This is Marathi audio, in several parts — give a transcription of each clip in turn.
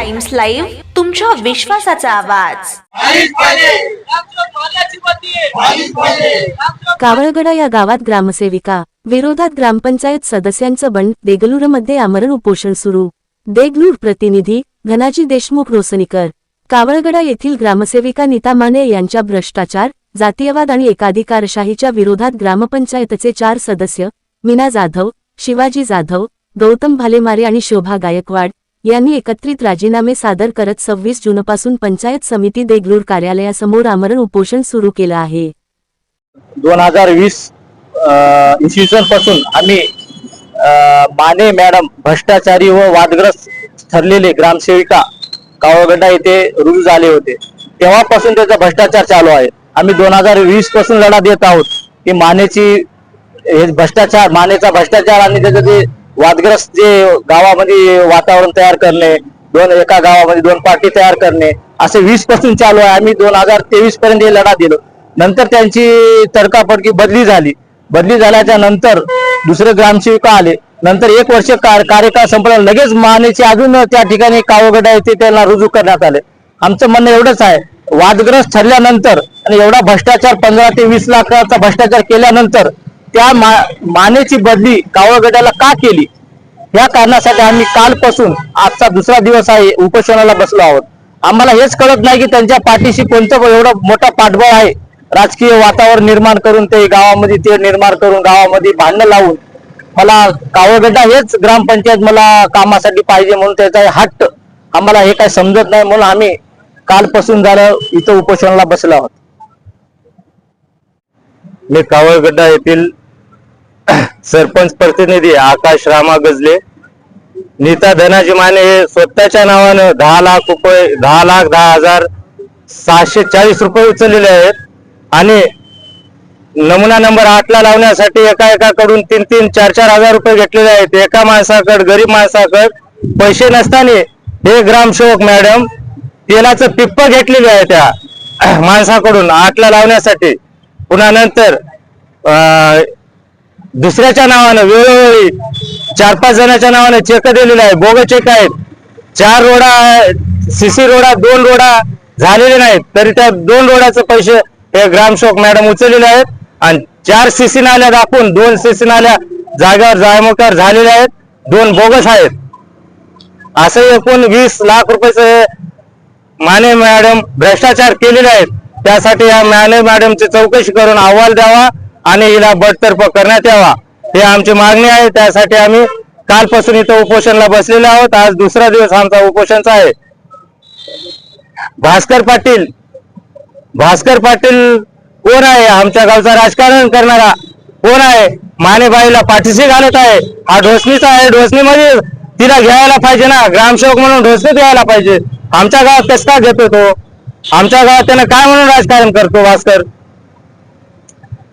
टाइम्स लाईव्ह तुमच्या विश्वासाचा आवाज. कावळगडा या गावात ग्रामसेविका विरोधात ग्रामपंचायत सदस्यांचं बंड देगलूरमध्ये आमरण उपोषण सुरू. देगलूर प्रतिनिधी घनाजी देशमुख रोसनीकर कावळगडा येथील ग्रामसेविका नीता माने यांच्या भ्रष्टाचार जातीयवाद आणि एकाधिकारशाहीच्या विरोधात ग्रामपंचायतचे चार सदस्य मीना जाधव शिवाजी जाधव गौतम भालेमारे आणि शोभा गायकवाड यांनी एकत्रित राजीनामे सादर करत सव्वीस जूनपासून पंचायत समिती देगलूर कार्यालयासमोर आमरण उपोषण सुरू केलं आहे. दोन हजार वीस इसवी सनपासून आम्ही माने मॅडम भ्रष्टाचारी व वादग्रस्त ठरलेले ग्रामसेविका कावळगड्डा येथे रुजू झाले होते. तेव्हापासून त्याचा भ्रष्टाचार चालू आहे. आम्ही दोन हजार वीसपासून लढा देत आहोत की मानेची हे भ्रष्टाचार मानेचा भ्रष्टाचार आणि त्याचं जे वादग्रस्त जे गावामध्ये वातावरण तयार करणे दोन एका गावामध्ये दोन पार्टी तयार करणे असे वीसपासून चालू आहे. आम्ही दोन हजार तेवीस पर्यंत हे लढा दिलो. नंतर त्यांची तडकाफडकी बदली झाली. बदली झाल्याच्यानंतर दुसरे ग्रामसेविका आले. नंतर एक वर्ष कार- कार्यकाळ संपला लगेच मानेचे अजून त्या ठिकाणी कावगड आहे ते त्याला रुजू करण्यात आले. आमचं म्हणणं एवढंच आहे. वादग्रस्त ठरल्यानंतर आणि एवढा भ्रष्टाचार पंधरा ते वीस लाखाचा भ्रष्टाचार केल्यानंतर त्या मा मानेची बदली कावळगड्याला का केली? या कारणासाठी आम्ही कालपासून आजचा दुसरा दिवस आहे उपोषणाला बसलो आहोत. आम्हाला हेच कळत नाही की त्यांच्या पाठीशी कोणतं एवढा मोठा पाठबळ आहे. राजकीय वातावरण निर्माण करून ते गावामध्ये ते निर्माण करून गावामध्ये भांडणं लावून मला कावळगड्डा हेच ग्रामपंचायत मला कामासाठी पाहिजे म्हणून त्याचा हट्ट आम्हाला हे काही समजत नाही म्हणून आम्ही कालपासून झालं इथं उपोषणाला बसलो आहोत. मी कावळगड्डा येथील सरपंच प्रतिनिधी आकाश रामा गजले नीता धनाजी माने हे स्वतःच्या नावानं दहा लाख रुपये दहा लाख दहा हजार सहाशे चाळीस रुपये उचललेले आहेत. आणि नमुना नंबर आठला लावण्यासाठी एका एकाकडून तीन तीन चार चार हजार रुपये घेतलेले आहेत. एका माणसाकड गरीब माणसाकड पैसे नसताना हे ग्रामसेवक मॅडम तेलाचं पिप्प घेतलेले आहे त्या माणसाकडून. आठला लावण्यासाठी. पुन्हा नंतर दुसऱ्याच्या नावानं वेळोवेळी चार पाच जणांच्या नावानं चेक दिलेले आहे. बोग चेक आहेत. चार रोडा सीसी रोडा दोन रोडा झालेले नाहीत. तरी त्या दोन रोडाचे पैसे हे ग्रामसेवक मॅडम उचललेले आहेत. आणि चार सीसी नाल्या दाखवून दोन सीसी नाल्या जागेवर जायमोकार झालेल्या आहेत. दोन बोगस आहेत. असं एकूण वीस लाख रुपयाचे माने मॅडम भ्रष्टाचार केलेले आहेत. त्यासाठी या माने मॅडमची चौकशी करून अहवाल द्यावा. आणि हिला बडतर्फ करण्यात यावा. हे आमची मागणी आहे. त्यासाठी आम्ही कालपासून इथं उपोषणला बसलेलो आहोत. आज दुसरा दिवस आमचा उपोषणचा आहे. भास्कर पाटील भास्कर पाटील कोण आहे? आमच्या गावचा राजकारण करणारा कोण आहे? मानेबाईला पाठीशी घालत आहे. हा ढोसणीचा आहे. ढोसणीमध्ये तिला घ्यायला पाहिजे ना. ग्रामसेवक म्हणून ढोसणी द्यायला पाहिजे. आमच्या गावात कसं का घेतो तो? आमच्या गावात त्यानं काय म्हणून राजकारण करतो भास्कर?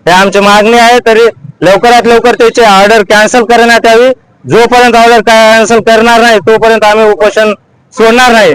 हे आमची मागणी आहे तरी लवकरात लवकर त्याची ऑर्डर कॅन्सल करण्यात यावी. जोपर्यंत ऑर्डर कॅन्सल करणार नाही तोपर्यंत आम्ही उपोषण सोडणार नाही.